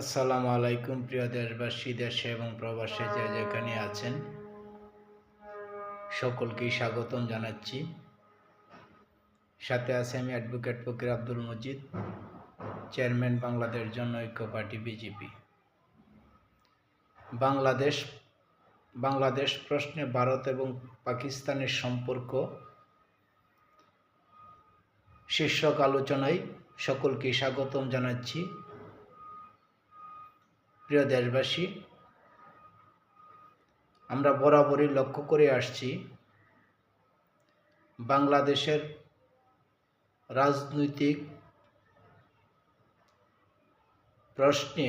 আসসালামু আলাইকুম, প্রিয় দেশবাসী, দেশে এবং প্রবাসে যে যেখানে আছেন সকলকেই স্বাগতম জানাচ্ছি। সাথে আছে আমি advocate Fakir Abdul Majid chairman Bangladesh Jan Oikya party BJP. Bangladesh Bangladesh প্রশ্নে ভারত এবং পাকিস্তানের সম্পর্ক শীর্ষক আলোচনায় সকলকে স্বাগতম জানাচ্ছি। প্রিয় দেশবাসী, আমরা বরাবরই লক্ষ্য করে আসছি বাংলাদেশের রাজনৈতিক প্রশ্নে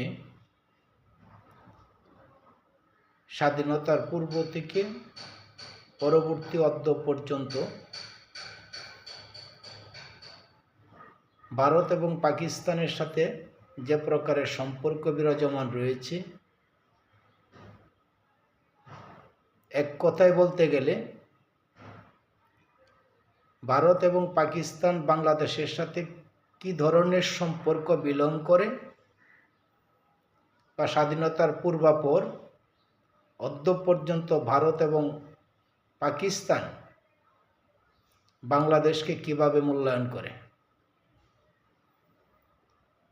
স্বাধীনতার পূর্ব থেকে পরবর্তী অদ্য পর্যন্ত ভারত এবং পাকিস্তানের সাথে যে প্রকারের সম্পর্ক বিরাজমান রয়েছে, এক কথায় বলতে গেলে ভারত এবং পাকিস্তান বাংলাদেশের সাথে কি ধরনের সম্পর্ক বিলং করে বা স্বাধীনতার পূর্বাপর অদ্য পর্যন্ত ভারত এবং পাকিস্তান বাংলাদেশকে কীভাবে মূল্যায়ন করে?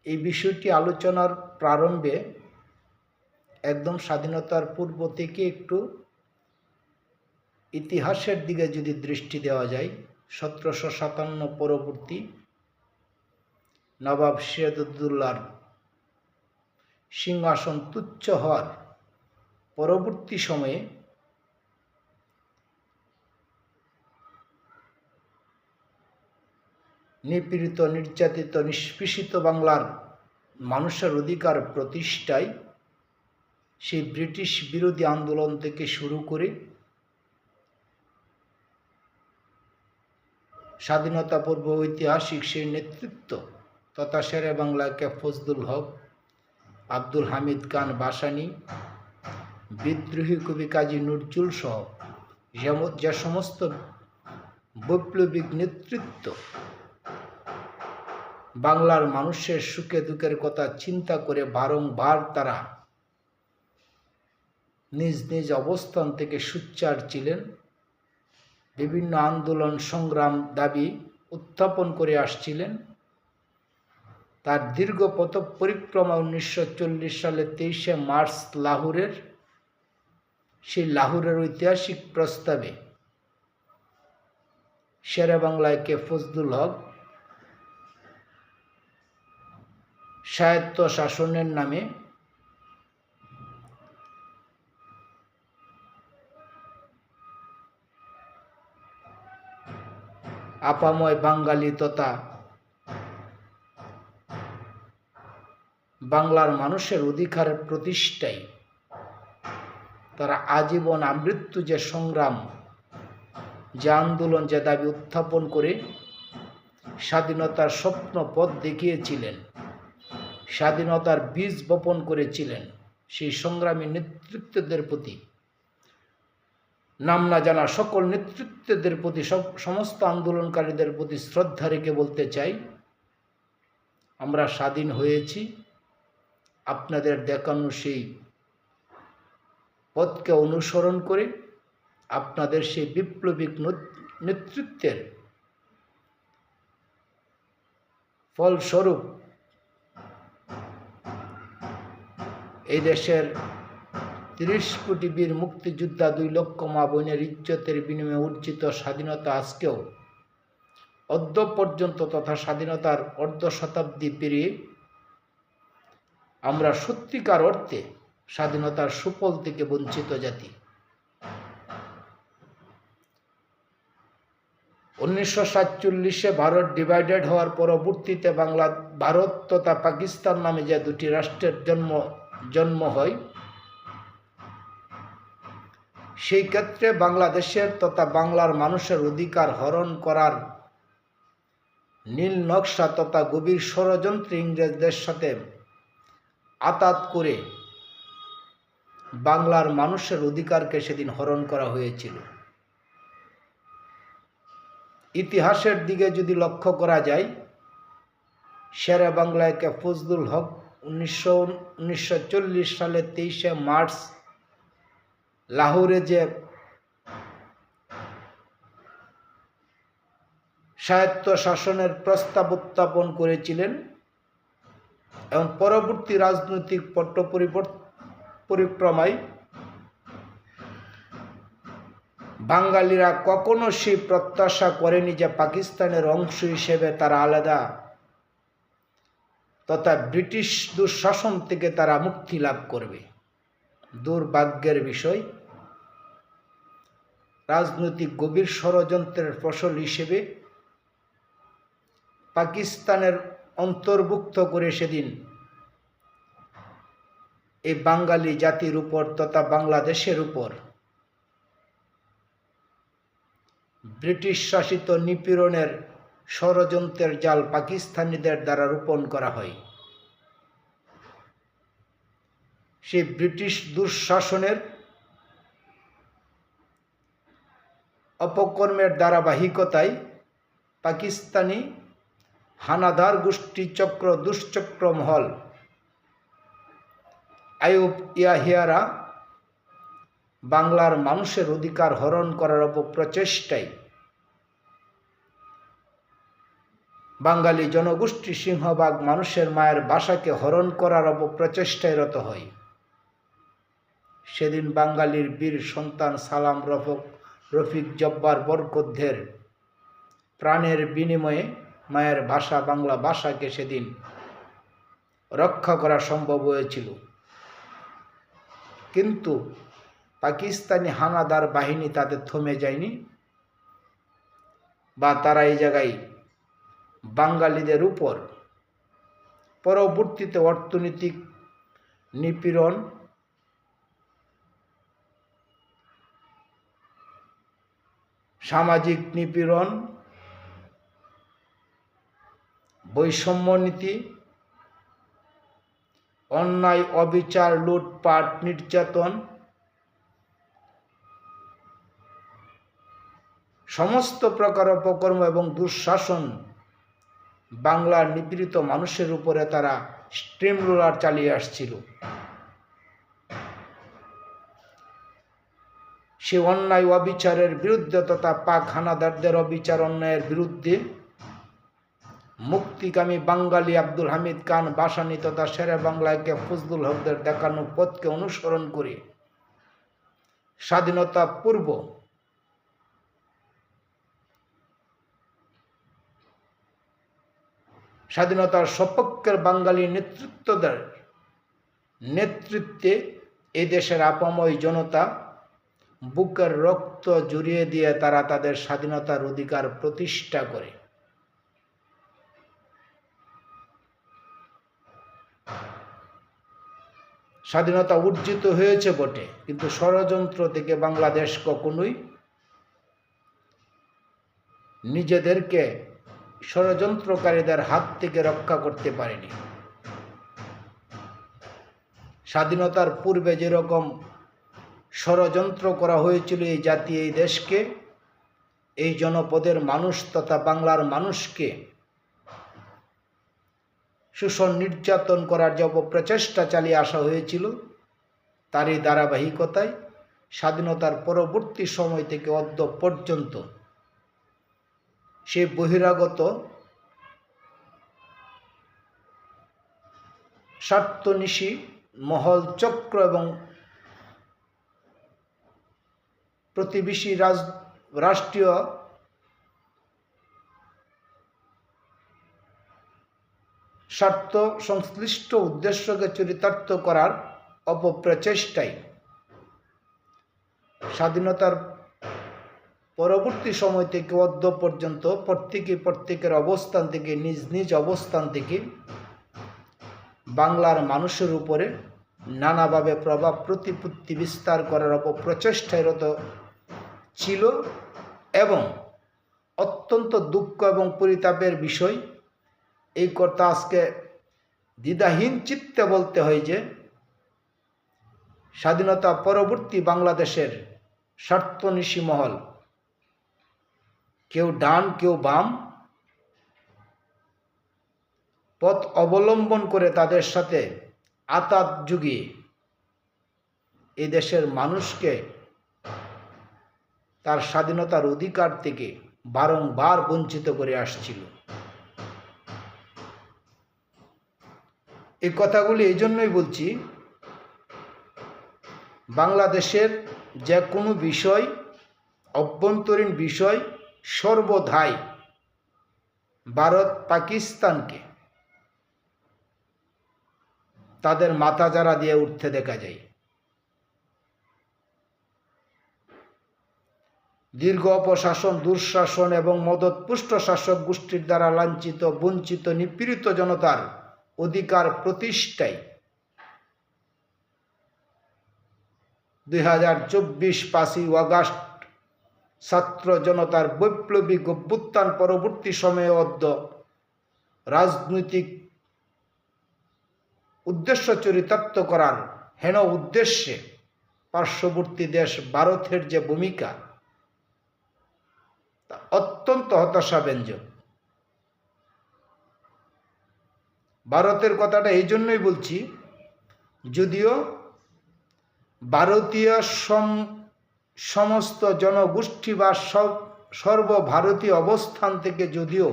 এই বিষয়টি আলোচনার প্রারম্ভে একদম স্বাধীনতার পূর্ব থেকে একটু ইতিহাসের দিকে যদি দৃষ্টি দেওয়া যায়, সতেরোশো সাতান্ন পরবর্তী নবাব সিরাজউদ্দৌলার সিংহাসন তুচ্ছ হওয়ার পরবর্তী সময়ে নিপীড়িত, নির্যাতিত, নিষ্পেষিত বাংলার মানুষের অধিকার প্রতিষ্ঠায় সেই ব্রিটিশ বিরোধী আন্দোলন থেকে শুরু করে স্বাধীনতা পূর্ব ঐতিহাসিক সেই নেতৃত্ব তথা শেরে বাংলাকে ফজলুল হক, আব্দুল হামিদ খান বাসানি, বিদ্রোহী কবি কাজী নজরুল সহ যে সমস্ত বৈপ্লবিক নেতৃত্ব বাংলার মানুষের সুখে দুঃখের কথা চিন্তা করে বারংবার তারা নিজ নিজ অবস্থান থেকে সুচ্চার ছিলেন। বিভিন্ন আন্দোলন সংগ্রাম দাবি উত্থাপন করে আসছিলেন। তার দীর্ঘ পথ পরিক্রমা উনিশশো চল্লিশ সালে তেইশে মার্চ লাহোরের, সেই লাহোরের ঐতিহাসিক প্রস্তাবে শেরে বাংলায় কে ফজলুল হক স্বায়ত্ত শাসনের নামে আপাময় বাঙালি তথা বাংলার মানুষের অধিকারের প্রতিষ্ঠায় তারা আজীবন আমৃত্যু যে সংগ্রাম, যে আন্দোলন, যে দাবি উত্থাপন করে স্বাধীনতার স্বপ্ন পথ দেখিয়েছিলেন। স্বাধীনতার বীজ বপন করেছিলেন সেই সংগ্রামী নেতৃত্বদের প্রতি। নাম না জানা সকল নেতৃত্বদের প্রতি, সব, সমস্ত আন্দোলনকারীদের প্রতি শ্রদ্ধা রেখে বলতে চাই, আমরা স্বাধীন হয়েছি। আপনাদের দেখানো সেই পথকে অনুসরণ করে আপনাদের সেই বিপ্লবিক নেতৃত্বের ফলস্বরূপ এই দেশের তিরিশ কোটি বীর মুক্তিযোদ্ধা দুই লক্ষ মা বোনের ইজ্জতের বিনিময়ে অর্জিত স্বাধীনতা আজকেও অদ্য পর্যন্ত তথা স্বাধীনতার অর্ধ শতাব্দী পেরিয়ে আমরা সত্যিকার অর্থে স্বাধীনতার সুফল থেকে বঞ্চিত জাতি। উনিশশো সাতচল্লিশে ভারত ডিভাইডেড হওয়ার পরবর্তীতে বাংলা, ভারত তথা পাকিস্তান নামে যে দুটি রাষ্ট্রের জন্ম জন্ম হয়। সেই ক্ষেত্রে বাংলাদেশের তথা বাংলার মানুষের অধিকার হরণ করার নীল নকশা তথা গভীর ষড়যন্ত্র ইংরেজদের সাথে আতাত করে বাংলার মানুষের অধিকারকে সেদিন হরণ করা হয়েছিল। ইতিহাসের দিকে যদি লক্ষ্য করা যায় সেরা শেরে বাংলায়কে ফজলুল হক উনিশশো সালের তেইশে মার্চ লাহোরে যে স্বায়ত্ত শাসনের প্রস্তাব উত্থাপন করেছিলেন এবং পরবর্তী রাজনৈতিক পট্ট পরিক্রমায় বাঙালিরা কখনো সেই প্রত্যাশা করেনি যে পাকিস্তানের অংশ হিসেবে তারা আলাদা তথা ব্রিটিশ দুঃশাসন থেকে তারা মুক্তি লাভ করবে। দুর্ভাগ্যের বিষয়, রাজনৈতিক গভীর ষড়যন্ত্রের ফসল হিসেবে পাকিস্তানের অন্তর্ভুক্ত করে সেদিন এই বাঙালি জাতির উপর তথা বাংলাদেশের উপর ব্রিটিশ শাসিত নিপীড়নের ষড়যন্ত্রের জাল পাকিস্তানিদের দ্বারা রোপণ করা হয়। সেই ব্রিটিশ দুঃশাসনের অপকর্মের ধারাবাহিকতায় পাকিস্তানি হানাদার গোষ্ঠী চক্র, দুশ্চক্র মহল আয়ুব ইয়াহিয়ারা বাংলার মানুষের অধিকার হরণ করার অপপ্রচেষ্টায় বাঙালি জনগোষ্ঠী সিংহভাগ মানুষের মায়ের বাসাকে হরণ করার অপপ্রচেষ্টায় রত হয়। সেদিন বাঙালির বীর সন্তান সালাম রফক, রফিক জব্বার বরকদ্ধের প্রাণের বিনিময়ে মায়ের ভাষা বাংলা ভাষাকে সেদিন রক্ষা করা সম্ভব হয়েছিল। কিন্তু পাকিস্তানি হানাদার বাহিনী তাদের থমে যায়নি বা তারা এই জায়গায় বাঙালিদের উপর পরবর্তীতে অর্থনৈতিক নিপীড়ন সামাজিক নিপীড়ন বৈষম্য নীতি অন্যায় অবিচার লুটপাট নির্যাতন সমস্ত প্রকার অপকর্ম এবং দুঃশাসন বাংলার নিপীড়িত মানুষের উপরে তারা স্ট্রিম রোলার চালিয়ে আসছিল। সে অন্যায় অবিচারের বিরুদ্ধে তথা পাক হানাদারদের অবিচার অন্যায়ের বিরুদ্ধে মুক্তিকামী বাঙালি আব্দুল হামিদ খান বাসানি তথা শেরে বাংলাকে ফজলুল হকদের দেখানো পথকে অনুসরণ করে স্বাধীনতা পূর্ব স্বাধীনতার সপক্ষের বাঙালি নেতৃত্বদের নেতৃত্বে এ দেশের আপাময় জনতা বুকের রক্ত জুড়িয়ে দিয়ে তারা তাদের স্বাধীনতার অধিকার প্রতিষ্ঠা করে। স্বাধীনতা উর্জিত হয়েছে বটে, কিন্তু ষড়যন্ত্র থেকে বাংলাদেশ কখনোই নিজেদেরকে ষড়যন্ত্রকারীদের হাত থেকে রক্ষা করতে পারেনি। স্বাধীনতার পূর্বে যেরকম ষড়যন্ত্র করা হয়েছিল এই জাতি, এই দেশকে, এই জনপদের মানুষ তথা বাংলার মানুষকে শোষণ নির্যাতন করার যে প্রচেষ্টা চালিয়ে আসা হয়েছিল, তারই ধারাবাহিকতায় স্বাধীনতার পরবর্তী সময় থেকে অদ্য পর্যন্ত সে বহিরাগত স্বার্থনিশী মহল চক্র এবং প্রতিবেশী রাজ, রাষ্ট্রীয় স্বার্থ সংশ্লিষ্ট উদ্দেশ্যকে চরিতার্থ করার অপপ্রচেষ্টায় স্বাধীনতার পরবর্তী সময় থেকে অদ্য পর্যন্ত প্রত্যেকে প্রত্যেকের অবস্থান থেকে, নিজ নিজ অবস্থান থেকে বাংলার মানুষের উপরে নানাভাবে প্রভাব প্রতিপত্তি বিস্তার করার অপপ্রচেষ্টায় রত ছিল এবং অত্যন্ত দুঃখ এবং পরিতাপের বিষয়। এই কথা আজকে দ্বিধাহীন চিত্তে বলতে হয় যে, স্বাধীনতা পরবর্তী বাংলাদেশের স্বার্থনিশী মহল কেউ ডান, কেউ বাম পথ অবলম্বন করে তাদের সাথে আতাত যুগিয়ে এই দেশের মানুষকে তার স্বাধীনতার অধিকার থেকে বারংবার বঞ্চিত করে আসছিল। এই কথাগুলি এই জন্যই বলছি, বাংলাদেশের যে কোনো বিষয়, অভ্যন্তরীণ বিষয় সর্বধাই ভারত পাকিস্তানকে তাদের মাথা যারা দিয়ে উঠতে দেখা যায়। দীর্ঘ অপশাসন, দুঃশাসন এবং মদতপুষ্ট শাসক গোষ্ঠীর দ্বারা লাঞ্ছিত, বঞ্চিত, নিপীড়িত জনতার অধিকার প্রতিষ্ঠায় দুই হাজার চব্বিশ পাঁচই অগাস্ট ছাত্র জনতার বৈপ্লবিক অভ্যুত্থান পরবর্তী সময়ে অদ্য রাজনৈতিক উদ্দেশ্য চরিতার্থ করার হেন উদ্দেশ্যে পার্শ্ববর্তী দেশ ভারতের যে ভূমিকা, তা অত্যন্ত হতাশাব্যঞ্জক। ভারতের কথাটা এই জন্যই বলছি, যদিও ভারতীয় সমস্ত জনগোষ্ঠী বা সব সর্বভারতীয় অবস্থান থেকে যদিও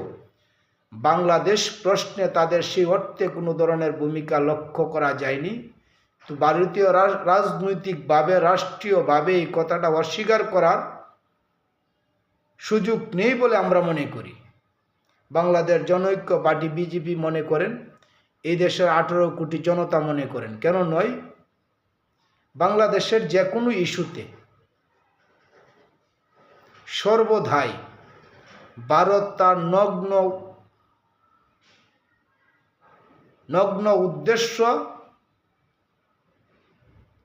বাংলাদেশ প্রশ্নে তাদের সেই অর্থে কোনো ধরনের ভূমিকা লক্ষ্য করা যায়নি, তো ভারতীয় রাজনৈতিকভাবে, রাষ্ট্রীয়ভাবে এই কথাটা অস্বীকার করার সুযোগ নেই বলে আমরা মনে করি। বাংলাদেশ জনৈক্য পার্টি বিজেপি মনে করেন, এই দেশের আঠেরো কোটি জনতা মনে করেন। কেন নয়? বাংলাদেশের যে কোনো ইস্যুতে সর্বধাই। ভারত তার নগ্ন নগ্ন উদ্দেশ্য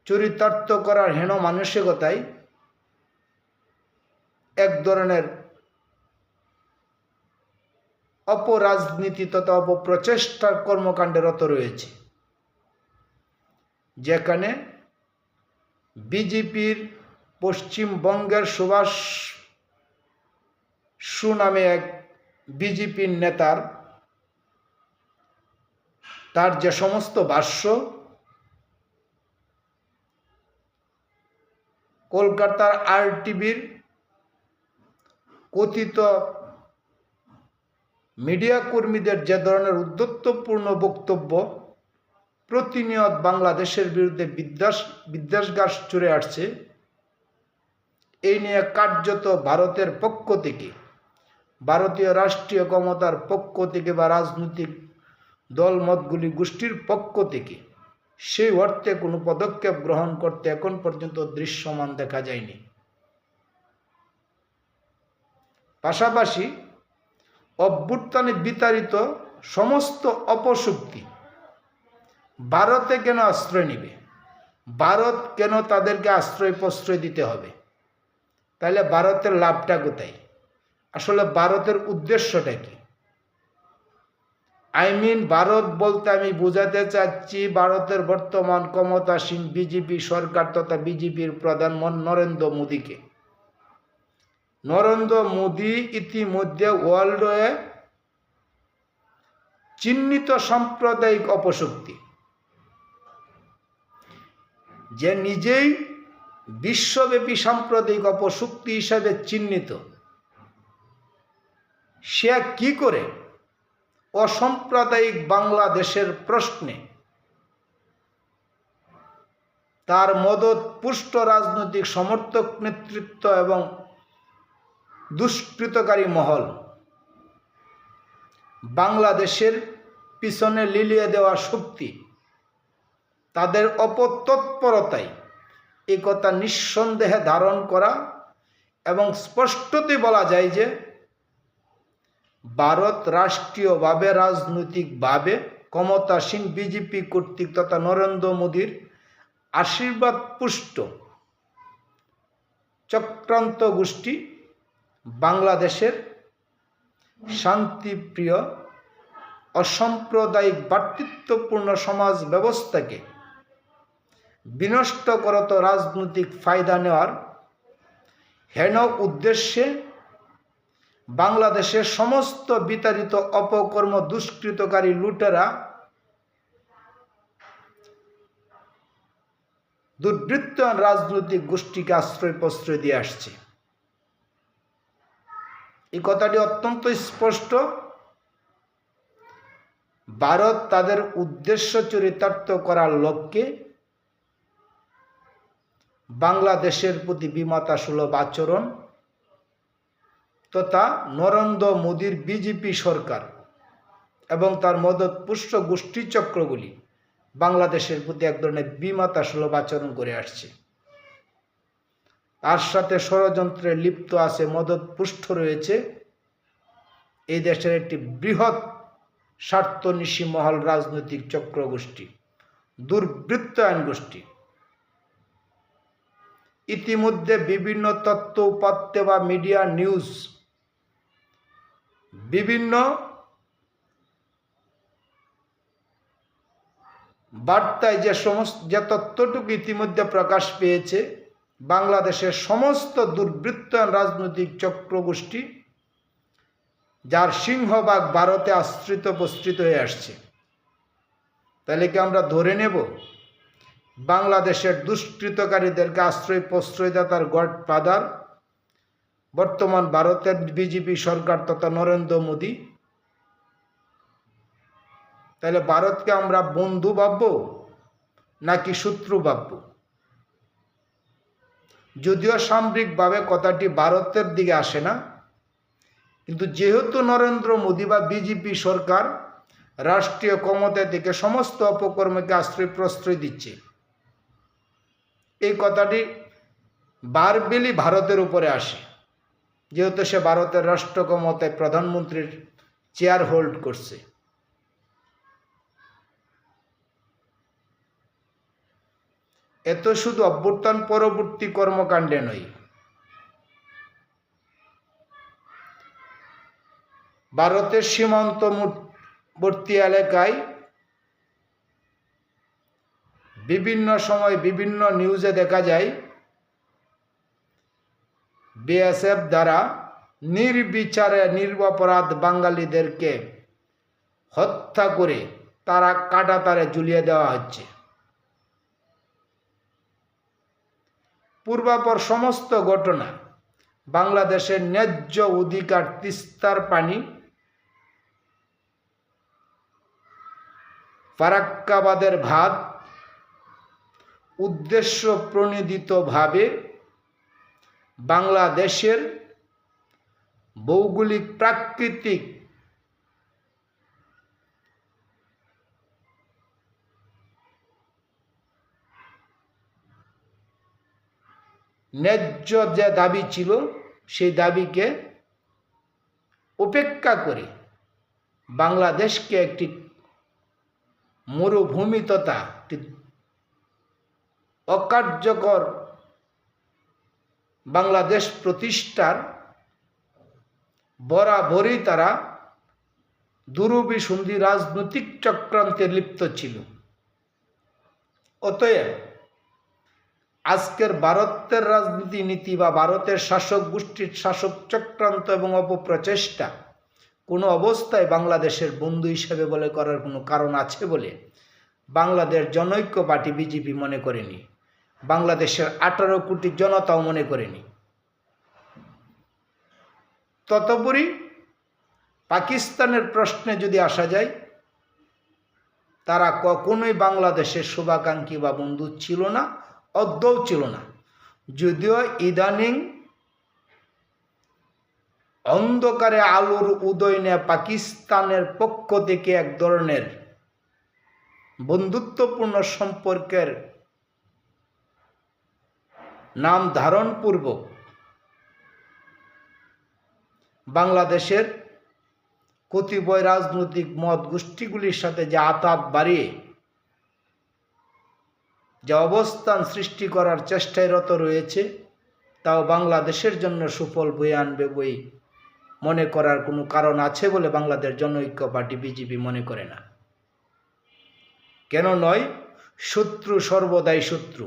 চরিতার্থ করার হেন মানসিকতায় এক ধরনের অপরাজনীতি তথা অপপ্রচেষ্টার কর্মকাণ্ডে রত রয়েছে, যেখানে বিজেপির পশ্চিমবঙ্গের সুভাষ সুনামে এক বিজেপির নেতার, তার যে সমস্ত ভাষ্য, কলকাতার আর টিভির কথিত মিডিয়া কর্মীদের যে ধরনের উদ্যত্তপূর্ণ বক্তব্য, প্রতিনিয়ত বাংলাদেশের বিরুদ্ধে বিদ্যাস বিদ্যাসগার চড়ে আসছে, এই নিয়ে কার্যত ভারতের পক্ষ থেকে ভারতীয় রাষ্ট্রীয় ক্ষমতার পক্ষ থেকে বা রাজনৈতিক দলমতগুলি গোষ্ঠীর পক্ষ থেকে, সেই অর্থে কোনো পদক্ষেপ গ্রহণ করতে এখন পর্যন্ত দৃশ্যমান দেখা যায়নি। পাশাপাশি অভ্যুত্থানে বিতাড়িত সমস্ত অপশক্তি ভারতে কেন আশ্রয় নিবে? ভারত কেন তাদেরকে আশ্রয় প্রশ্রয় দিতে হবে? তাহলে ভারতের লাভটা কোথায়? আসলে ভারতের উদ্দেশ্যটা কি? আই মিন ভারত বলতে আমি বোঝাতে চাচ্ছি ভারতের বর্তমান ক্ষমতাসীন বিজেপি সরকার তথা বিজেপির প্রধান নরেন্দ্র মোদীকে। নরেন্দ্র মোদী ইতিমধ্যে ওয়ার্ল্ডে চিহ্নিত সাম্প্রদায়িক অপশক্তি। যে নিজেই বিশ্বব্যাপী সাম্প্রদায়িক অপশক্তি হিসাবে চিহ্নিত। সে কি করে? অসাম্প্রদায়িক বাংলাদেশের প্রশ্নে তার মদত, পুষ্ট রাজনৈতিক সমর্থক নেতৃত্ব এবং দুষ্কৃতকারী মহল বাংলাদেশের পিছনে লিলিয়ে দেওয়া শক্তি, তাদের অপতৎপরতায় এ কথা নিঃসন্দেহে ধারণ করা এবং স্পষ্টতে বলা যায় যে ভারত রাষ্ট্রীয়ভাবে, রাজনৈতিকভাবে ক্ষমতাসীন বিজেপি কর্তৃক তথা নরেন্দ্র মোদীর আশীর্বাদ পুষ্ট চক্রান্ত গোষ্ঠী বাংলাদেশের শান্তিপ্রিয়, অসাম্প্রদায়িক, ভাতৃত্বপূর্ণ সমাজ ব্যবস্থাকে বিনষ্ট করত রাজনৈতিক ফায়দা নেওয়ার হেন উদ্দেশ্যে বাংলাদেশের সমস্ত বিতাড়িত অপকর্ম দুষ্কৃতকারী লুটেরা দুর্বৃত্ত রাজনৈতিক গোষ্ঠীকে আশ্রয় প্রশ্রয় দিয়ে আসছে। এই কথাটি অত্যন্ত স্পষ্ট। ভারত তাদের উদ্দেশ্য চরিতার্থ করার লক্ষ্যে বাংলাদেশের প্রতি বিমাতা সুলভ আচরণ তথা নরেন্দ্র মোদীর বিজেপি সরকার এবং তার মদত পুষ্ট গোষ্ঠী চক্রগুলি বাংলাদেশের প্রতি এক ধরনের বিমাতা সুলভ আচরণ করে আসছে। তার সাথে ষড়যন্ত্রে লিপ্ত আছে মদত পুষ্ট রয়েছে। এই দেশের একটি বৃহৎ স্বার্থনিশী মহল রাজনৈতিক চক্র গোষ্ঠী দুর্বৃত্তায়ন গোষ্ঠী। ইতিমধ্যে বিভিন্ন তত্ত্ব, উপাত্ত বা মিডিয়া নিউজ বিভিন্ন বার্তায় যে সমস্ত, যে তথ্যটুকু ইতিমধ্যে প্রকাশ পেয়েছে, বাংলাদেশের সমস্ত দুর্বৃত্তায়ন রাজনৈতিক চক্রগোষ্ঠী, যার সিংহভাগ ভারতে আশ্রিত প্রস্তুত হয়ে আসছে। তাহলে কি আমরা ধরে নেব? বাংলাদেশের দুষ্কৃতকারীদেরকে আশ্রয় প্রশ্রয়দাতার গড ফাদার বর্তমান ভারতের বিজেপি সরকার তথা নরেন্দ্র মোদী। তাহলে ভারতকে আমরা বন্ধু ভাবব নাকি শত্রু ভাবব? যদিও সামরিকভাবে কথাটি ভারতের দিকে আসে না, কিন্তু যেহেতু নরেন্দ্র মোদী বা বিজেপি সরকার রাষ্ট্রীয় ক্ষমতা থেকে সমস্ত অপকর্মকে আশ্রয় প্রশ্রয় দিচ্ছে, এই কথাটি বারবেলি ভারতের উপরে আসে। যেহেতু সে ভারতের রাষ্ট্র ক্ষমতায় প্রধানমন্ত্রীর চেয়ার হোল্ড করছে। এত শুধু অভ্যুত্থান পরবর্তী কর্মকাণ্ডে নয়, ভারতের সীমান্তবর্তী এলাকায় বিভিন্ন সময় বিভিন্ন নিউজে দেখা যায় বিএসএফ দ্বারা নির্বিচারে নির্বাপরাধ বাঙালিদেরকে হত্যা করে তারা কাটা তারে ঝুলিয়ে দেওয়া হচ্ছে। পূর্বাপর সমস্ত ঘটনা বাংলাদেশের ন্যায্য অধিকার তিস্তার পানি, ফারাক্কাবাদের ভাত উদ্দেশ্য প্রণোদিতভাবে বাংলাদেশের ভৌগোলিক প্রাকৃতিক ন্যায্য যে দাবি ছিল, সেই দাবিকে উপেক্ষা করে বাংলাদেশকে একটি মরুভূমি তথা অকার্যকর বাংলাদেশ প্রতিষ্ঠার বরাবরই তারা দুরবিসন্ধি রাজনৈতিক চক্রান্তে লিপ্ত ছিল। অতএব আজকের ভারতের রাজনীতি নীতি বা ভারতের শাসক গোষ্ঠীর শাসক চক্রান্ত এবং অপপ্রচেষ্টা কোনো অবস্থায় বাংলাদেশের বন্ধু হিসেবে বলে করার কোনো কারণ আছে বলে বাংলাদেশ জনৈক্য পার্টি বিজেপি মনে করেনি। বাংলাদেশের আঠারো কোটি জনতাও মনে করেনি। ততপরি পাকিস্তানের প্রশ্নে যদি আসা যায়, তারা কখনোই বাংলাদেশের শুভাকাঙ্ক্ষী বা বন্ধু ছিল না অদ্যও ছিল না। যদিও ইদানিং অন্ধকারে আলোর উদয় নেয় পাকিস্তানের পক্ষ থেকে এক ধরনের বন্ধুত্বপূর্ণ সম্পর্কের নাম ধারণপূর্বক বাংলাদেশের কতিপয় রাজনৈতিক মত গোষ্ঠীগুলির সাথে যে আতাপ বাড়িয়ে, যে অবস্থান সৃষ্টি করার চেষ্টায় রত রয়েছে, তাও বাংলাদেশের জন্য সুফল বয়ে আনবে বই মনে করার কোনো কারণ আছে বলে বাংলাদেশ জনৈক্য পার্টি বিজেপি মনে করে না। কেন নয়, শত্রু সর্বদাই শত্রু।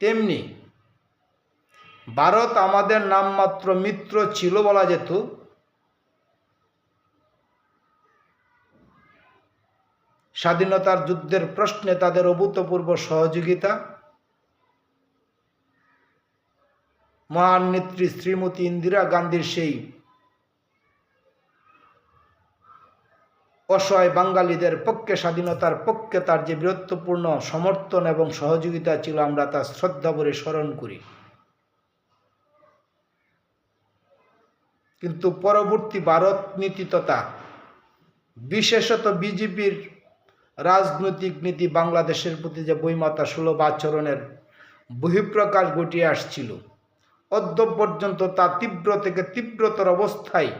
তেমনি ভারত আমাদের নামমাত্র মিত্র ছিল বলা যেত। স্বাধীনতার যুদ্ধের প্রশ্নে তাদের অভূতপূর্ব সহযোগিতা। মহান নেত্রী শ্রীমতী ইন্দিরা গান্ধীর সেই অসহায় বাঙালিদের পক্ষে স্বাধীনতার পক্ষে তার যে বীরত্বপূর্ণ সমর্থন এবং সহযোগিতা ছিল, আমরা তা শ্রদ্ধা ভরে স্মরণ করি। কিন্তু পরবর্তী ভারত নীতি তথা বিশেষত বিজেপির রাজনৈতিক নীতি বাংলাদেশের প্রতি যে বইমাতা সুলভ আচরণের বহিঃপ্রকাশ ঘটিয়ে আসছিল অদ্য পর্যন্ত তা তীব্র থেকে তীব্রতর অবস্থায়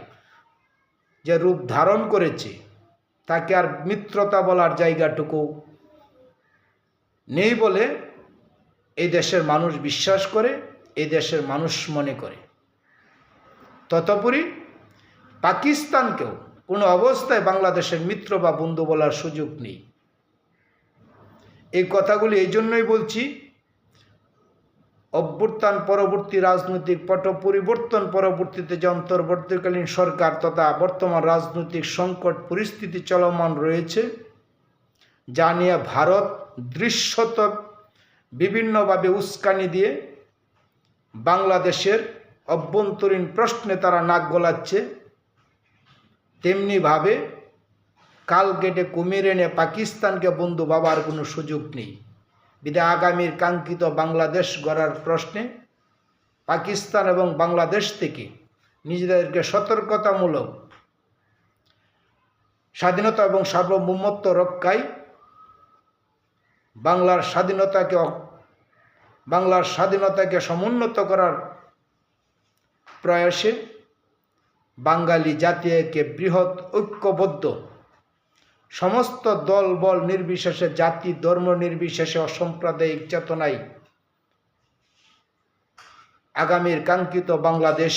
যে রূপ ধারণ করেছে তাকে আর মিত্রতা বলার জায়গাটুকু নেই বলে এই দেশের মানুষ বিশ্বাস করে, এই দেশের মানুষ মনে করে। ততপরি পাকিস্তানকেও কোনো অবস্থায় বাংলাদেশের মিত্র বা বন্ধু বলার সুযোগ নেই। এই কথাগুলি এই জন্যই বলছি অভ্যুত্থান পরবর্তী রাজনৈতিক পট পরিবর্তন পরবর্তীতে যে অন্তর্বর্তীকালীন সরকার তথা বর্তমান রাজনৈতিক সংকট পরিস্থিতি চলমান রয়েছে, যা নিয়ে ভারত দৃশ্যত বিভিন্নভাবে উস্কানি দিয়ে বাংলাদেশের অভ্যন্তরীণ প্রশ্নে তারা নাক গলাচ্ছে। তেমনিভাবে কাল কেটে কুমির এনে পাকিস্তানকে বন্ধু বাবার কোনো সুযোগ নেই। বিদায় আগামীর কাঙ্ক্ষিত বাংলাদেশ গড়ার প্রশ্নে পাকিস্তান এবং বাংলাদেশ থেকে নিজেদেরকে সতর্কতামূলক স্বাধীনতা এবং সার্বভৌমত্ব রক্ষায় বাংলার স্বাধীনতাকে বাংলার স্বাধীনতাকে সমুন্নত করার প্রয়াসে বাঙালি জাতিকে বৃহৎ ঐক্যবদ্ধ সমস্ত দল, বল নির্বিশেষে, জাতি, ধর্ম নির্বিশেষে অসাম্প্রদায়িক চেতনায় আগামীর কাঙ্ক্ষিত বাংলাদেশ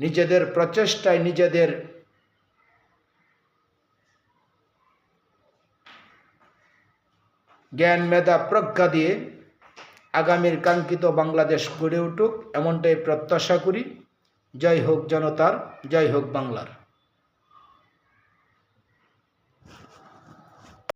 নিজেদের প্রচেষ্টায়, নিজেদের জ্ঞান, মেধা, প্রজ্ঞা দিয়ে আগামীর কাঙ্ক্ষিত বাংলাদেশ গড়ে উঠুক, এমনটাই প্রত্যাশা করি। জয় হোক জনতার জয় হোক বাংলার।